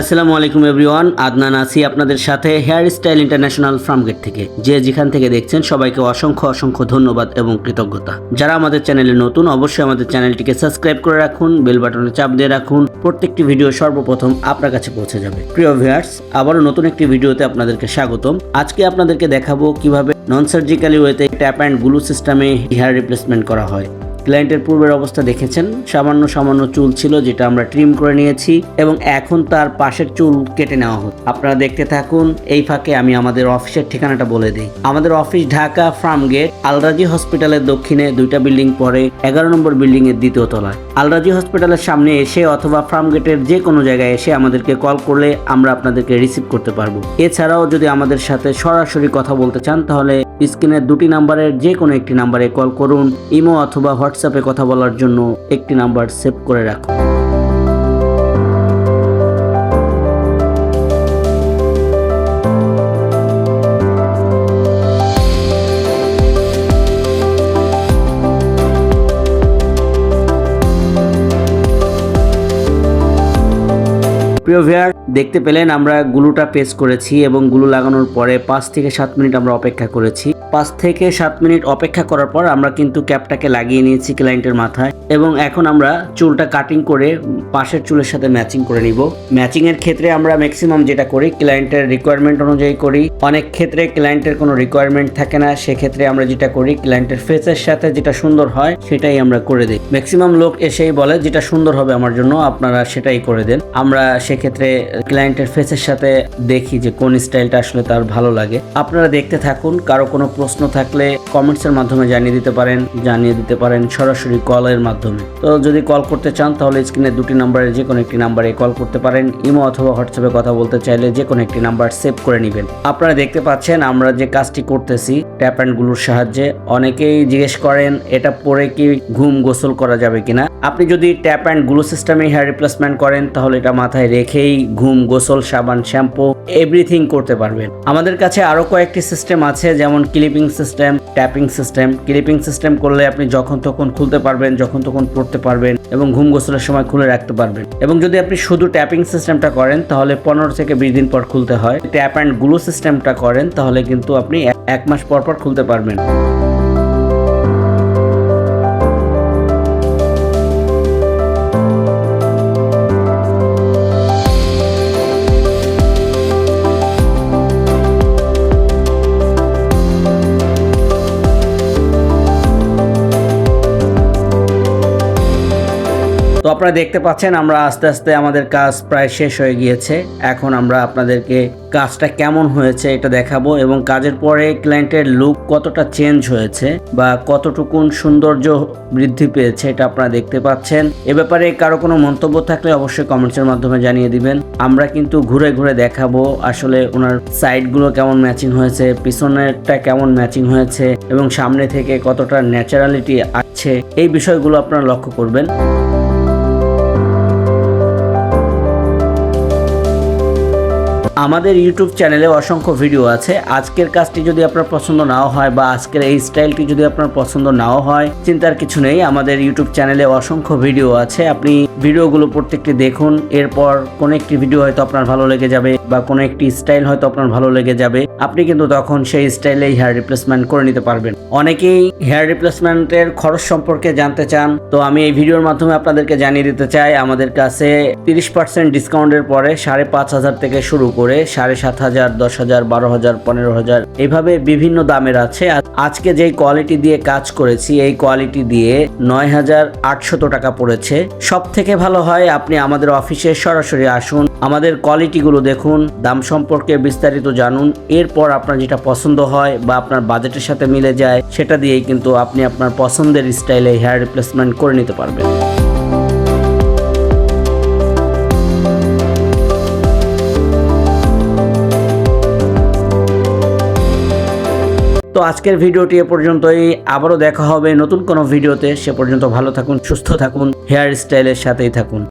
আসসালামু আলাইকুম এভরিওয়ান, আদনান আসি আপনাদের সাথে হেয়ার স্টাইল ইন্টারন্যাশনাল ফার্মগেট থেকে। যে যেখান থেকে দেখছেন, সবাইকে অসংখ্য অসংখ্য ধন্যবাদ এবং কৃতজ্ঞতা। যারা আমাদের চ্যানেলে নতুন, অবশ্যই আমাদের চ্যানেলটিকে সাবস্ক্রাইব করে রাখুন, বেল বাটনে চাপ দিয়ে রাখুন, প্রত্যেকটি ভিডিও সর্বপ্রথম আপনার কাছে পৌঁছে যাবে। প্রিয় ভিউয়ার্স আবারও নতুন একটি ভিডিওতে আপনাদেরকে স্বাগতম। আজকে আপনাদেরকে দেখাবো কীভাবে নন সার্জিক্যালি ওয়েতে ট্যাপ অ্যান্ড গ্লু সিস্টেমে হেয়ার রিপ্লেসমেন্ট করা হয়। ক্লায়েন্টের পূর্বের অবস্থা দেখেছেন। সামান্য সামান্য চুল ছিল যেটা আমরা ট্রিম করে নিয়েছি এবং এখন তার পাশের চুল কেটে নেওয়া হচ্ছে। আপনারা দেখতে থাকুন, এই ফাঁকে আমি আমাদের অফিসের ঠিকানাটা বলে দিই। আমাদের office Dhaka farm gate, Al Razi হসপিটালের দক্ষিণে দুইটা বিল্ডিং পরে এগারো নম্বর বিল্ডিং এর দ্বিতীয় তলায়। আলরাজি হসপিটালের সামনে এসে অথবা ফার্ম গেটের যে কোনো জায়গায় এসে আমাদেরকে কল করলে আমরা আপনাদেরকে রিসিভ করতে পারব। এছাড়াও যদি আমাদের সাথে সরাসরি কথা বলতে চান তাহলে স্ক্রিনের দুটি নাম্বারের যে কোনো একটি নাম্বারে কল করুন, ইমো অথবা হোয়াটসঅ্যাপে কথা বলার জন্য একটি নাম্বার সেভ করে রাখুন। প্রিয় ভিয়ার দেখতে পেলেন আমরা গুলুটা পেস্ট করেছি এবং গুলু লাগানোর পরে পাঁচ থেকে সাত মিনিট আমরা অপেক্ষা করেছি। পাঁচ থেকে সাত মিনিট অপেক্ষা করার পর আমরা কিন্তু ক্যাপটাকে লাগিয়ে নিয়েছি ক্লায়েন্টের মাথায় এবং এখন আমরা চুলটা কাটিং করে পাশের চুলের সাথে ম্যাচিং করে নিব। ম্যাচিং এর ক্ষেত্রে আমরা ম্যাক্সিমাম যেটা করি, ক্লায়েন্টের রিকোয়ারমেন্ট অনুযায়ী করি। অনেক ক্ষেত্রে ক্লায়েন্টের কোনো রিকোয়ারমেন্ট থাকে না, সেক্ষেত্রে আমরা যেটা করি, ক্লায়েন্টের ফেসের সাথে যেটা সুন্দর হয়, সেটাই আমরা করে দিই। ম্যাক্সিমাম লোক এসেই বলে, যেটা সুন্দর হবে আমার জন্য, আপনারা সেটাই করে দেন। আমরা সেক্ষেত্রে ক্লায়েন্টের ফেসের সাথে দেখি যে কোন স্টাইলটা আসলে তার ভালো লাগে। আপনারা দেখতে থাকুন, কারও কোনো প্রশ্ন থাকলে কমেন্টসের মাধ্যমে জানিয়ে দিতে পারেন, জানিয়ে দিতে পারেন সরাসরি কলের মাধ্যমে। তো যদি কল করতে চান, তাহলে স্ক্রিনে দুটি নাম্বারে যে কোনো একটি নাম্বারে কল করতে পারেন। ইমো অথবা হোয়াটসঅ্যাপে কথা বলতে চাইলে যে কোনো একটি নাম্বার সেভ করে নেবেন। আপনারা দেখতে পাচ্ছেন, আমরা যে কাজটি করতেছি ট্যাপ অ্যান্ডগুলোর সাহায্যে, অনেকেই জিজ্ঞেস করেন, এটা পরে কি ঘুম গোসল করা যাবে কিনা? আপনি যদি ট্যাপ অ্যান্ড গ্লু সিস্টেমে হেয়ার রিপ্লেসমেন্ট করেন, তাহলে এটা মাথায় রেখেই ঘুম, গোসল, সাবান, শ্যাম্পু এভরিথিং করতে পারবেন। আমাদের কাছে আরও কয়েকটি সিস্টেম আছে, যেমন clipping system taping system clipping system করলে আপনি যখন তখন খুলতে পারবেন, যখন তখন পড়তে পারবেন এবং ঘুম গোসলের সময় খুলে রাখতে পারবেন। এবং যদি আপনি শুধু ট্যাপিং সিস্টেমটা করেন, তাহলে পনেরো থেকে বিশ দিন পর খুলতে হয়। ট্যাপ অ্যান্ড গ্লু সিস্টেমটা করেন, তাহলে কিন্তু আপনি এক মাস পর পর খুলতে পারবেন। আপনারা দেখতে পাচ্ছেন, আমরা আস্তে আস্তে আমাদের কাজ প্রায় শেষ হয়ে গিয়েছে। এখন আমরা আপনাদেরকে কাজটা কেমন হয়েছে এটা দেখাবো এবং কাজের পরে ক্লায়েন্টের লুক কতটা চেঞ্জ হয়েছে বা কতটুকুন সৌন্দর্য বৃদ্ধি পেয়েছে এটা আপনারা দেখতে পাচ্ছেন। এ ব্যাপারে কারও কোনো মন্তব্য থাকলে অবশ্যই কমেন্টসের মাধ্যমে জানিয়ে দিবেন। আমরা কিন্তু ঘুরে ঘুরে দেখাবো আসলে ওনার সাইডগুলো কেমন ম্যাচিং হয়েছে, পিছনেরটা কেমন ম্যাচিং হয়েছে এবং সামনে থেকে কতটা ন্যাচারালিটি আসছে, এই বিষয়গুলো আপনারা লক্ষ্য করবেন। আমাদের ইউটিউব চ্যানেলে অসংখ্য ভিডিও আছে। আজকের কাজটি যদি আপনার পছন্দ নাও হয় বা আজকের এই স্টাইলটি যদি আপনার পছন্দ নাও হয়, চিন্তার কিছু নেই, আমাদের ইউটিউব চ্যানেলে অসংখ্য ভিডিও আছে। আপনি ভিডিওগুলো প্রত্যেকটি দেখুন, এরপর কোন একটি ভিডিও হয়তো আপনার ভালো লেগে যাবে। বা কোনো একটি স্টাইল হয়তো আপনার ভালো লেগে যাবে, আপনি কিন্তু তখন সেই স্টাইলে হেয়ার রিপ্লেসমেন্ট করে নিতে পারবেন। অনেকেই হেয়ার রিপ্লেসমেন্টের খরচ সম্পর্কে জানতে চান, তো আমি এই ভিডিওর মাধ্যমে আপনাদেরকে জানিয়ে দিতে চাই, আমাদের কাছে তিরিশ পার্সেন্ট ডিসকাউন্টের পরে সাড়ে পাঁচ হাজার থেকে শুরু করে সাড়ে সাত হাজার, দশ হাজার, বারো হাজার, পনেরো হাজার, এভাবে বিভিন্ন দামের আছে। আজকে যেই কোয়ালিটি দিয়ে কাজ করেছি, এই কোয়ালিটি দিয়ে নয় হাজার আটশত টাকা পড়েছে। সব থেকে ভালো হয়, আপনি আমাদের অফিসে সরাসরি আসুন। আমাদের কোয়ালিটিগুলো দেখুন দাম সম্পর্কে বিস্তারিত জানুন, এরপর আপনার যেটা পছন্দ হয় বা আপনার বাজেটের সাথে মিলে যায়, সেটা দিয়েই কিন্তু আপনি আপনার পছন্দের স্টাইলে হেয়ার রিপ্লেসমেন্ট করে নিতে পারবেন। তো আজকের ভিডিওটি এ পর্যন্তই, আবারও দেখা হবে নতুন কোনো ভিডিওতে, সে পর্যন্ত ভালো থাকুন, সুস্থ থাকুন হেয়ার স্টাইলের সাথেই থাকুন।